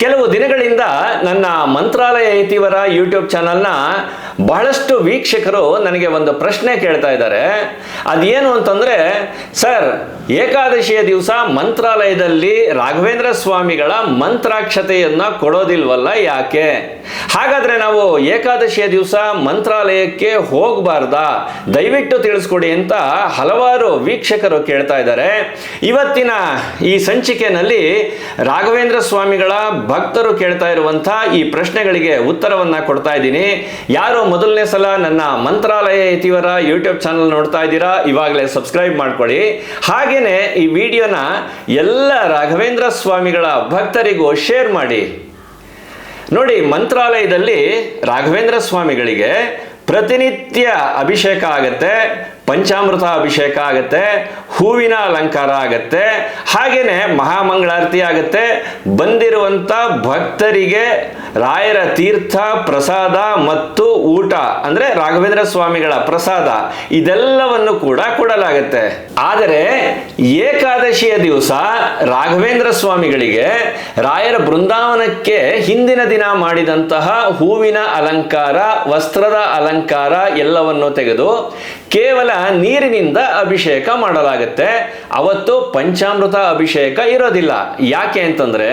ಕೆಲವು ದಿನಗಳಿಂದ ನನ್ನ ಮಂತ್ರಾಲಯ ಇತಿವರ ಯೂಟ್ಯೂಬ್ ಚಾನಲ್ನ ಬಹಳಷ್ಟು ವೀಕ್ಷಕರು ನನಗೆ ಒಂದು ಪ್ರಶ್ನೆ ಕೇಳ್ತಾ ಇದ್ದಾರೆ. ಅದೇನು ಅಂತಂದರೆ, ಸರ್, ಏಕಾದಶಿಯ ದಿವಸ ಮಂತ್ರಾಲಯದಲ್ಲಿ ರಾಘವೇಂದ್ರ ಸ್ವಾಮಿಗಳ ಮಂತ್ರಾಕ್ಷತೆಯನ್ನು ಕೊಡೋದಿಲ್ವಲ್ಲ ಯಾಕೆ? ಹಾಗಾದರೆ ನಾವು ಏಕಾದಶಿಯ ದಿವಸ ಮಂತ್ರಾಲಯಕ್ಕೆ ಹೋಗಬಾರ್ದಾ? ದಯವಿಟ್ಟು ತಿಳಿಸ್ಕೊಡಿ ಅಂತ ಹಲವಾರು ವೀಕ್ಷಕರು ಕೇಳ್ತಾ ಇದ್ದಾರೆ. ಇವತ್ತಿನ ಈ ಸಂಚಿಕೆನಲ್ಲಿ ರಾಘವೇಂದ್ರ ಸ್ವಾಮಿಗಳ ಭಕ್ತರು ಕೇಳ್ತಾ ಇರುವಂಥ ಈ ಪ್ರಶ್ನೆಗಳಿಗೆ ಉತ್ತರವನ್ನು ಕೊಡ್ತಾ ಇದ್ದೀನಿ. ಯಾರು ಮೊದಲನೇ ಸಲ ನನ್ನ ಮಂತ್ರಾಲಯ ಇತಿವರ ಯೂಟ್ಯೂಬ್ ಚಾನಲ್ ನೋಡ್ತಾ ಇದ್ದೀರಾ, ಇವಾಗಲೇ ಸಬ್ಸ್ಕ್ರೈಬ್ ಮಾಡ್ಕೊಳ್ಳಿ. ಹಾಗೆಯೇ ಈ ವಿಡಿಯೋನ ಎಲ್ಲ ರಾಘವೇಂದ್ರ ಸ್ವಾಮಿಗಳ ಭಕ್ತರಿಗೂ ಶೇರ್ ಮಾಡಿ. ನೋಡಿ, ಮಂತ್ರಾಲಯದಲ್ಲಿ ರಾಘವೇಂದ್ರ ಸ್ವಾಮಿಗಳಿಗೆ ಪ್ರತಿನಿತ್ಯ ಅಭಿಷೇಕ ಆಗತ್ತೆ. ಪಂಚಾಮೃತ ಅಭಿಷೇಕ ಆಗತ್ತೆ, ಹೂವಿನ ಅಲಂಕಾರ ಆಗತ್ತೆ ಹಾಗೆಯೇ ಮಹಾಮಂಗಳಾರತಿ ಆಗತ್ತೆ. ಬಂದಿರುವಂಥ ಭಕ್ತರಿಗೆ ರಾಯರ ತೀರ್ಥ, ಪ್ರಸಾದ ಮತ್ತು ಊಟ, ಅಂದರೆ ರಾಘವೇಂದ್ರ ಸ್ವಾಮಿಗಳ ಪ್ರಸಾದ, ಇದೆಲ್ಲವನ್ನು ಕೂಡ ಕೊಡಲಾಗತ್ತೆ. ಆದರೆ ಏಕಾದಶಿಯ ದಿವಸ ರಾಘವೇಂದ್ರ ಸ್ವಾಮಿಗಳಿಗೆ ರಾಯರ ಬೃಂದಾವನಕ್ಕೆ ಹಿಂದಿನ ದಿನ ಮಾಡಿದಂತಹ ಹೂವಿನ ಅಲಂಕಾರ, ವಸ್ತ್ರದ ಅಲಂಕಾರ ಎಲ್ಲವನ್ನು ತೆಗೆದು ಕೇವಲ ನೀರಿನಿಂದ ಅಭಿಷೇಕ ಮಾಡಲಾಗುತ್ತೆ. ಅವತ್ತು ಪಂಚಾಮೃತ ಅಭಿಷೇಕ ಇರೋದಿಲ್ಲ. ಯಾಕೆ ಅಂತಂದ್ರೆ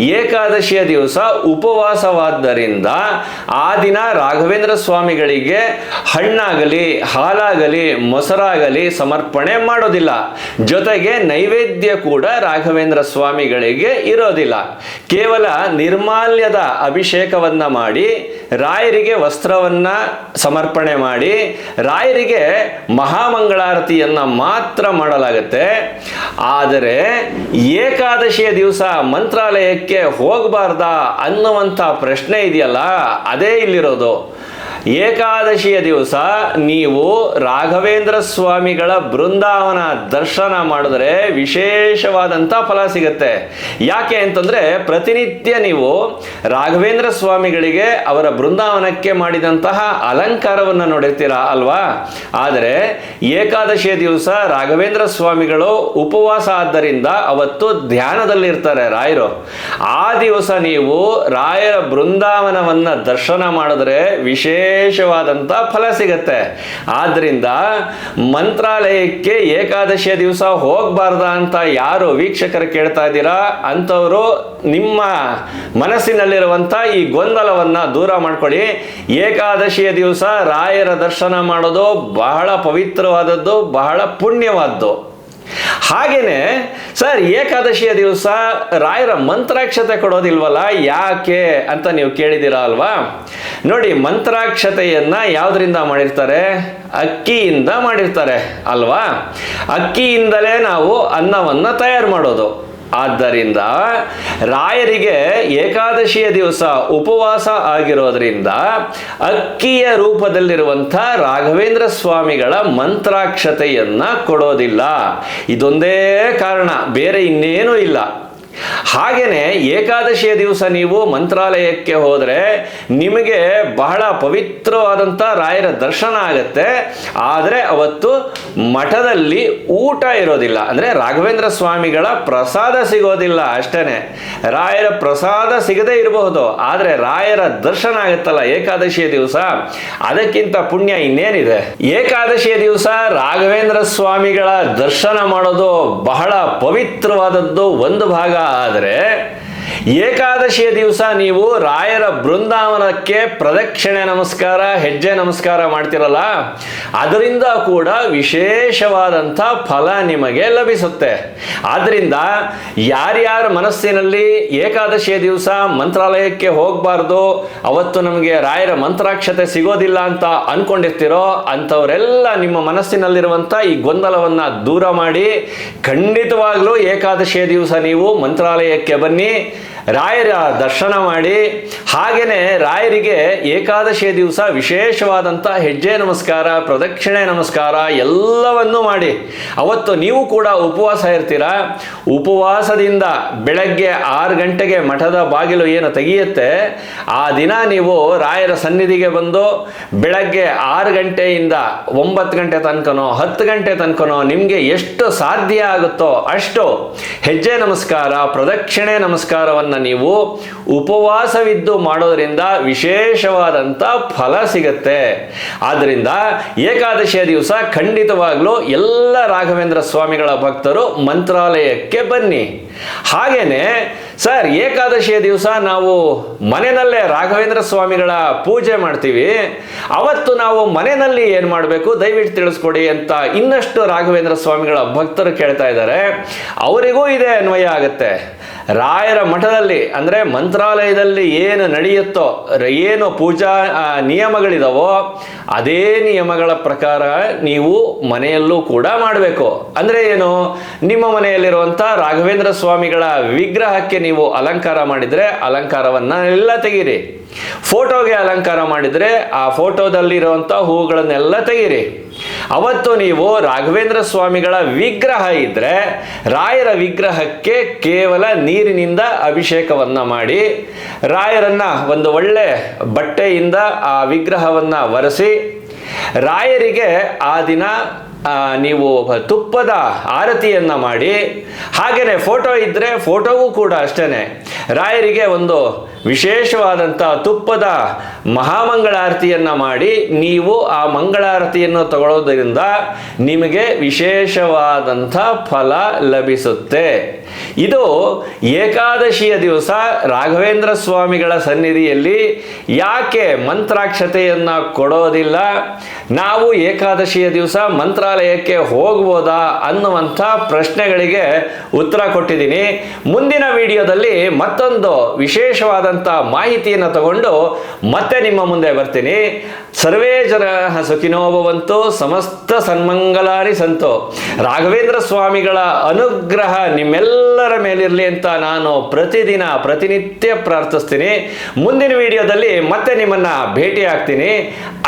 ಏಕಾದಶಿಯ ದಿವಸ ಉಪವಾಸವಾದ್ದರಿಂದ ಆ ದಿನ ರಾಘವೇಂದ್ರ ಸ್ವಾಮಿಗಳಿಗೆ ಹಣ್ಣಾಗಲಿ, ಹಾಲಾಗಲಿ, ಮೊಸರಾಗಲಿ ಸಮರ್ಪಣೆ ಮಾಡೋದಿಲ್ಲ. ಜೊತೆಗೆ ನೈವೇದ್ಯ ಕೂಡ ರಾಘವೇಂದ್ರ ಸ್ವಾಮಿಗಳಿಗೆ ಇರೋದಿಲ್ಲ. ಕೇವಲ ನಿರ್ಮಾಲ್ಯದ ಅಭಿಷೇಕವನ್ನ ಮಾಡಿ ರಾಯರಿಗೆ ವಸ್ತ್ರವನ್ನ ಸಮರ್ಪಣೆ ಮಾಡಿ, ರಾಯರಿಗೆ ಮಹಾಮಂಗಳಾರತಿಯನ್ನು ಮಾತ್ರ ಮಾಡಲಾಗುತ್ತೆ. ಆದರೆ ಏಕಾದಶಿಯ ದಿವಸ ಮಂತ್ರಾಲಯಕ್ಕೆ ಹೋಗಬಾರ್ದಾ ಅನ್ನುವಂಥ ಪ್ರಶ್ನೆ ಇದೆಯಲ್ಲ, ಅದೇ ಇಲ್ಲಿರೋದು. ಏಕಾದಶಿಯ ದಿವಸ ನೀವು ರಾಘವೇಂದ್ರ ಸ್ವಾಮಿಗಳ ಬೃಂದಾವನ ದರ್ಶನ ಮಾಡಿದ್ರೆ ವಿಶೇಷವಾದಂಥ ಫಲ ಸಿಗುತ್ತೆ. ಯಾಕೆ ಅಂತಂದ್ರೆ ಪ್ರತಿನಿತ್ಯ ನೀವು ರಾಘವೇಂದ್ರ ಸ್ವಾಮಿಗಳಿಗೆ ಅವರ ಬೃಂದಾವನಕ್ಕೆ ಮಾಡಿದಂತಹ ಅಲಂಕಾರವನ್ನು ನೋಡಿರ್ತೀರಾ ಅಲ್ವಾ? ಆದರೆ ಏಕಾದಶಿಯ ದಿವಸ ರಾಘವೇಂದ್ರ ಸ್ವಾಮಿಗಳು ಉಪವಾಸ ಆದ್ದರಿಂದ ಅವತ್ತು ಧ್ಯಾನದಲ್ಲಿರ್ತಾರೆ ರಾಯರು. ಆ ದಿವಸ ನೀವು ರಾಯರ ಬೃಂದಾವನವನ್ನ ದರ್ಶನ ಮಾಡಿದ್ರೆ ವಿಶೇಷವಾದಂಥ ಫಲ ಸಿಗತ್ತೆ. ಆದ್ದರಿಂದ ಮಂತ್ರಾಲಯಕ್ಕೆ ಏಕಾದಶಿಯ ದಿವಸ ಹೋಗಬಾರ್ದ ಅಂತ ಯಾರು ವೀಕ್ಷಕರು ಕೇಳ್ತಾ ಇದ್ದೀರಾ? ಅಂಥವರು ನಿಮ್ಮ ಮನಸ್ಸಿನಲ್ಲಿರುವಂಥ ಈ ಗೊಂದಲವನ್ನು ದೂರ ಮಾಡ್ಕೊಳ್ಳಿ. ಏಕಾದಶಿಯ ದಿವಸ ರಾಯರ ದರ್ಶನ ಮಾಡೋದು ಬಹಳ ಪವಿತ್ರವಾದದ್ದು, ಬಹಳ ಪುಣ್ಯವಾದ್ದು. ಹಾಗೇನೆ, ಸರ್, ಏಕಾದಶಿಯ ದಿವಸ ರಾಯರ ಮಂತ್ರಾಕ್ಷತೆ ಕೊಡೋದಿಲ್ವಲ್ಲ, ಯಾಕೆ ಅಂತ ನೀವು ಕೇಳಿದ್ದೀರಾ ಅಲ್ವಾ? ನೋಡಿ, ಮಂತ್ರಾಕ್ಷತೆಯನ್ನ ಯಾವುದರಿಂದ ಮಾಡಿರ್ತಾರೆ? ಅಕ್ಕಿಯಿಂದ ಮಾಡಿರ್ತಾರೆ, ಅಲ್ವಾ? ಅಕ್ಕಿಯಿಂದಲೇ ನಾವು ಅನ್ನವನ್ನ ತಯಾರು ಮಾಡೋದು. ಆದ್ದರಿಂದ ರಾಯರಿಗೆ ಏಕಾದಶಿಯ ದಿವಸ ಉಪವಾಸ ಆಗಿರೋದ್ರಿಂದ ಅಕ್ಕಿಯ ರೂಪದಲ್ಲಿರುವಂಥ ರಾಘವೇಂದ್ರ ಸ್ವಾಮಿಗಳ ಮಂತ್ರಾಕ್ಷತೆಯನ್ನು ಕೊಡೋದಿಲ್ಲ. ಇದೊಂದೇ ಕಾರಣ, ಬೇರೆ ಇನ್ನೇನೂ ಇಲ್ಲ. ಹಾಗೆಯೇ ಏಕಾದಶಿಯ ದಿವಸ ನೀವು ಮಂತ್ರಾಲಯಕ್ಕೆ ಹೋದರೆ ನಿಮಗೆ ಬಹಳ ಪವಿತ್ರವಾದಂಥ ರಾಯರ ದರ್ಶನ ಆಗತ್ತೆ. ಆದರೆ ಅವತ್ತು ಮಠದಲ್ಲಿ ಊಟ ಇರೋದಿಲ್ಲ. ಅಂದರೆ ರಾಘವೇಂದ್ರ ಸ್ವಾಮಿಗಳ ಪ್ರಸಾದ ಸಿಗೋದಿಲ್ಲ ಅಷ್ಟೇ ರಾಯರ ಪ್ರಸಾದ ಸಿಗದೇ ಇರಬಹುದು. ಆದರೆ ರಾಯರ ದರ್ಶನ ಆಗುತ್ತಲ್ಲ ಏಕಾದಶಿಯ ದಿವಸ. ಅದಕ್ಕಿಂತ ಪುಣ್ಯ ಇನ್ನೇನಿದೆ? ಏಕಾದಶಿಯ ದಿವಸ ರಾಘವೇಂದ್ರ ಸ್ವಾಮಿಗಳ ದರ್ಶನ ಮಾಡೋದು ಬಹಳ ಪವಿತ್ರವಾದದ್ದು ಒಂದು ಭಾಗ. ಆದರೆ ಏಕಾದಶಿಯ ದಿವಸ ನೀವು ರಾಯರ ಬೃಂದಾವನಕ್ಕೆ ಪ್ರದಕ್ಷಿಣೆ ನಮಸ್ಕಾರ, ಹೆಜ್ಜೆ ನಮಸ್ಕಾರ ಮಾಡ್ತಿರಲ್ಲ? ಅದರಿಂದ ಕೂಡ ವಿಶೇಷವಾದಂಥ ಫಲ ನಿಮಗೆ ಲಭಿಸುತ್ತೆ. ಆದ್ದರಿಂದ ಯಾರ್ಯಾರ ಮನಸ್ಸಿನಲ್ಲಿ ಏಕಾದಶಿಯ ದಿವಸ ಮಂತ್ರಾಲಯಕ್ಕೆ ಹೋಗಬಾರ್ದು, ಅವತ್ತು ನಮಗೆ ರಾಯರ ಮಂತ್ರಾಕ್ಷತೆ ಸಿಗೋದಿಲ್ಲ ಅಂತ ಅನ್ಕೊಂಡಿರ್ತೀರೋ, ಅಂಥವರೆಲ್ಲ ನಿಮ್ಮ ಮನಸ್ಸಿನಲ್ಲಿರುವಂಥ ಈ ಗೊಂದಲವನ್ನು ದೂರ ಮಾಡಿ ಖಂಡಿತವಾಗ್ಲೂ ಏಕಾದಶಿಯ ದಿವಸ ನೀವು ಮಂತ್ರಾಲಯಕ್ಕೆ ಬನ್ನಿ. ರಾಯರ ದರ್ಶನ ಮಾಡಿ ಹಾಗೆಯೇ ರಾಯರಿಗೆ ಏಕಾದಶಿಯ ದಿವಸ ವಿಶೇಷವಾದಂಥ ಹೆಜ್ಜೆ ನಮಸ್ಕಾರ, ಪ್ರದಕ್ಷಿಣೆ ನಮಸ್ಕಾರ ಎಲ್ಲವನ್ನೂ ಮಾಡಿ. ಅವತ್ತು ನೀವು ಕೂಡ ಉಪವಾಸ ಇರ್ತೀರಾ? ಉಪವಾಸದಿಂದ ಬೆಳಗ್ಗೆ ಆರು ಗಂಟೆಗೆ ಮಠದ ಬಾಗಿಲು ಏನು ತೆಗೆಯುತ್ತೆ? ಆ ದಿನ ನೀವು ರಾಯರ ಸನ್ನಿಧಿಗೆ ಬಂದು ಬೆಳಗ್ಗೆ ಆರು ಗಂಟೆಯಿಂದ ಒಂಬತ್ತು ಗಂಟೆ ತನಕನೋ, ಹತ್ತು ಗಂಟೆ ತನಕನೋ ನಿಮಗೆ ಎಷ್ಟು ಸಾಧ್ಯ ಆಗುತ್ತೋ ಅಷ್ಟು ಹೆಜ್ಜೆ ನಮಸ್ಕಾರ, ಪ್ರದಕ್ಷಿಣೆ ನಮಸ್ಕಾರವನ್ನು ನೀವು ಉಪವಾಸವಿದ್ದು ಮಾಡೋದ್ರಿಂದ ವಿಶೇಷವಾದಂಥ ಫಲ ಸಿಗತ್ತೆ. ಆದ್ದರಿಂದ ಏಕಾದಶಿಯ ದಿವಸ ಖಂಡಿತವಾಗಲೂ ಎಲ್ಲ ರಾಘವೇಂದ್ರ ಸ್ವಾಮಿಗಳ ಭಕ್ತರು ಮಂತ್ರಾಲಯಕ್ಕೆ ಬನ್ನಿ. ಹಾಗೇನೆ ಸರ್, ಏಕಾದಶಿಯ ದಿವಸ ನಾವು ಮನೆಯಲ್ಲೇ ರಾಘವೇಂದ್ರ ಸ್ವಾಮಿಗಳ ಪೂಜೆ ಮಾಡ್ತೀವಿ. ಅವತ್ತು ನಾವು ಮನೆಯಲ್ಲಿ ಏನು ಮಾಡಬೇಕು ದಯವಿಟ್ಟು ತಿಳಿಸ್ಕೊಡಿ ಅಂತ ಇನ್ನಷ್ಟು ರಾಘವೇಂದ್ರ ಸ್ವಾಮಿಗಳ ಭಕ್ತರು ಕೇಳ್ತಾ ಇದ್ದಾರೆ. ಅವರಿಗೂ ಇದೇ ಅನ್ವಯ ಆಗುತ್ತೆ. ರಾಯರ ಮಠದಲ್ಲಿ, ಅಂದರೆ ಮಂತ್ರಾಲಯದಲ್ಲಿ ಏನು ನಡೆಯುತ್ತೋ, ಏನು ಪೂಜಾ ನಿಯಮಗಳಿದಾವೋ, ಅದೇ ನಿಯಮಗಳ ಪ್ರಕಾರ ನೀವು ಮನೆಯಲ್ಲೂ ಕೂಡ ಮಾಡಬೇಕು. ಅಂದರೆ ಏನು? ನಿಮ್ಮ ಮನೆಯಲ್ಲಿರುವಂಥ ರಾಘವೇಂದ್ರ ಸ್ವಾಮಿಗಳ ವಿಗ್ರಹಕ್ಕೆ ನೀವು ಅಲಂಕಾರ ಮಾಡಿದರೆ ಅಲಂಕಾರವನ್ನು ಎಲ್ಲ ತೆಗೀರಿ. ಫೋಟೋಗೆ ಅಲಂಕಾರ ಮಾಡಿದರೆ ಆ ಫೋಟೋದಲ್ಲಿರುವಂಥ ಹೂಗಳನ್ನೆಲ್ಲ ತೆಗೀರಿ. ಅವತ್ತು ನೀವು ರಾಘವೇಂದ್ರ ಸ್ವಾಮಿಗಳ ವಿಗ್ರಹ ಇದ್ರೆ ರಾಯರ ವಿಗ್ರಹಕ್ಕೆ ಕೇವಲ ನೀರಿನಿಂದ ಅಭಿಷೇಕವನ್ನ ಮಾಡಿ, ರಾಯರನ್ನ ಒಂದು ಒಳ್ಳೆ ಬಟ್ಟೆಯಿಂದ ಆ ವಿಗ್ರಹವನ್ನ ಒರೆಸಿ ರಾಯರಿಗೆ ಆ ದಿನ ನೀವು ತುಪ್ಪದ ಆರತಿಯನ್ನು ಮಾಡಿ ಹಾಗೆಯೇ ಫೋಟೋ ಇದ್ದರೆ ಫೋಟೋವೂ ಕೂಡ ಅಷ್ಟೇ ರಾಯರಿಗೆ ಒಂದು ವಿಶೇಷವಾದಂಥ ತುಪ್ಪದ ಮಹಾಮಂಗಳಾರತಿಯನ್ನು ಮಾಡಿ ನೀವು ಆ ಮಂಗಳಾರತಿಯನ್ನು ತಗೊಳ್ಳೋದರಿಂದ ನಿಮಗೆ ವಿಶೇಷವಾದಂಥ ಫಲ ಲಭಿಸುತ್ತೆ. ಇದು ಏಕಾದಶಿಯ ದಿವಸ ರಾಘವೇಂದ್ರ ಸ್ವಾಮಿಗಳ ಸನ್ನಿಧಿಯಲ್ಲಿ ಯಾಕೆ ಮಂತ್ರಾಕ್ಷತೆಯನ್ನ ಕೊಡೋದಿಲ್ಲ? ನಾವು ಏಕಾದಶಿಯ ದಿವಸ ಮಂತ್ರಾಲಯಕ್ಕೆ ಹೋಗ್ಬೋದಾ ಅನ್ನುವಂಥ ಪ್ರಶ್ನೆಗಳಿಗೆ ಉತ್ತರ ಕೊಟ್ಟಿದ್ದೀನಿ. ಮುಂದಿನ ವಿಡಿಯೋದಲ್ಲಿ ಮತ್ತೊಂದು ವಿಶೇಷವಾದಂಥ ಮಾಹಿತಿಯನ್ನು ತಗೊಂಡು ಮತ್ತೆ ನಿಮ್ಮ ಮುಂದೆ ಬರ್ತೀನಿ. ಸರ್ವೇ ಜನ ಸುಖಿನೋ ಭವಂತು, ಸಮಸ್ತ ಸನ್ಮಂಗಲಾರಿ ಸಂತು. ರಾಘವೇಂದ್ರ ಸ್ವಾಮಿಗಳ ಅನುಗ್ರಹ ನಿಮ್ಮೆಲ್ಲರ ಮೇಲಿರಲಿ ಅಂತ ನಾನು ಪ್ರತಿದಿನ ಪ್ರತಿನಿತ್ಯ ಪ್ರಾರ್ಥಿಸ್ತೀನಿ. ಮುಂದಿನ ವಿಡಿಯೋದಲ್ಲಿ ಮತ್ತೆ ನಿಮ್ಮನ್ನ ಭೇಟಿ ಆಗ್ತೀನಿ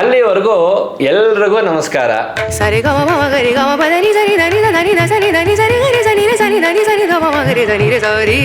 ಅಲ್ಲಿವರೆಗೂ ಎಲ್ರಿಗೂ ನಮಸ್ಕಾರ. ಸರಿ ಗಮ ಗರಿ ಗಮ ಬದನಿ ಸರಿ ಧನಿ ಧನಿ ಸರಿ ಧನಿ ಸರಿ ಗರಿ ಸರಿ ಸರಿ ಧನಿ ಸರಿ ಗ ಮಮ ಗರಿ ಧನಿ ಸರಿ